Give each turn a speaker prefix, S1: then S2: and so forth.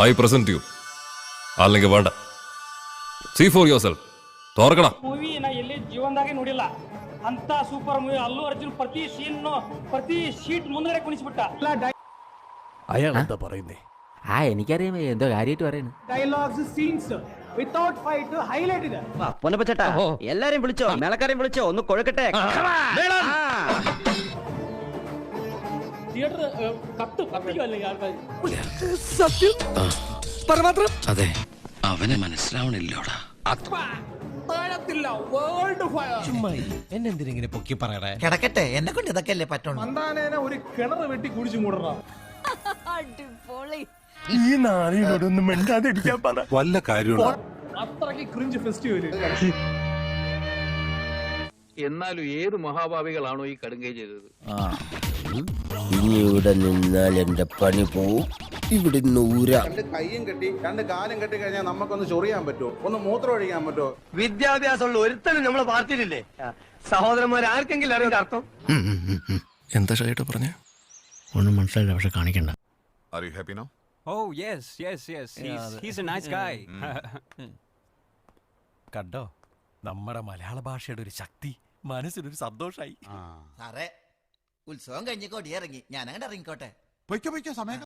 S1: I present you അല്ലെങ്കിൽ വേണ്ട see for your self തോർക്കണം
S2: movie ನಾ ಎಲ್ಲಿ ಜೀವನದಾಗೆ ನೋಡಿಲ್ಲ ಅಂತ ಸೂಪರ್ ಮೂವಿ ಅಲ್ಲು ಅರ್ಜುನ್ ಪ್ರತಿ ಸೀನ್ ಪ್ರತಿ ಶೀಟ್ ಮುಂದ್ಗಡೆ ಕುಣಿಸ್ಬಿಟ್ಟ
S3: അയാൾ എന്താ പറയുന്നേ
S4: ആ എനിക്കറിയാം എന്തോ കാര്യമായിട്ട് പറയുന്നു
S2: dialogues scenes without fight highlight ಇದೆ
S5: പൊന്നപ്പച്ചേട്ടാ എല്ലാരെയും വിളിച്ചോ മേളക്കാരെയും വിളിച്ചോ ഒന്ന് കൊഴക്കട്ടെ
S2: തിയേറ്റർ കത്ത് കത്തിക്കുമല്ലെങ്കിൽ ആൾക്കാർ സത്യം?
S6: പരമാത്രം അതെ. അവനെ മനസ്സിലാവണില്ലോടാ.
S3: എന്നെന്തിനെ പൊക്കി പറയടേ
S7: കിടക്കട്ടെ എന്നെ കൊണ്ട് ഇതൊക്കെ അല്ലേ പറ്റുള്ളൂ ഒരു കിണർ വെട്ടി കുടിച്ചു മൂടറ അടിപൊളി.
S3: ഈ നാളിനോടൊന്നും മിണ്ടാതിരിക്കാൻ പറ.
S8: വല്ല കാര്യമുണ്ടോ?
S9: അത്രയ്ക്ക് ക്രിഞ്ച് ഫെസ്റ്റിവൽ എന്നാലും ഏത് മഹാഭാവികളാണോ ഈ കടുങ്കൈ ചെയ്തത്?
S7: ഇനി ഇവിടെ നിന്നാൽ എന്റെ പണി പോവും. ഇവിടെ കയ്യും
S10: രണ്ട് കൈയും കെട്ടി രണ്ട് കാലും കെട്ടി കഴിഞ്ഞാൽ നമുക്കൊന്ന് ചൊറിയാൻ പറ്റുമോ? ഒന്ന് മൂത്രം ഒഴിക്കാൻ പറ്റുമോ?
S5: വിദ്യാഭ്യാസമുള്ള ഒരുത്തനും നമ്മളെ പാർട്ടിയിലില്ലേ? സഹോദരന്മാർ ആർക്കെങ്കിലും അറിയാൻ അർത്ഥം?
S8: എന്താ ഷൈട്ട് പറഞ്ഞ?
S7: ഒന്നും മനസ്സിലായില്ല പക്ഷെ കാണിക്കണ്ട.
S8: Are you happy no
S9: oh yes yes yes he's a nice guy
S3: കണ്ടോ? നമ്മുടെ മലയാള ഭാഷയുടെ ഒരു ശക്തി. മനസ്സിനൊരു സന്തോഷായി.
S7: സാറേ ഉത്സവം കഴിഞ്ഞ് കൊടിയിറങ്ങി. ഞാൻ അങ്ങനെ ഇറങ്ങിക്കോട്ടെ.
S8: പൊയ്ക്കോ പൊയ്ക്കോ സമയം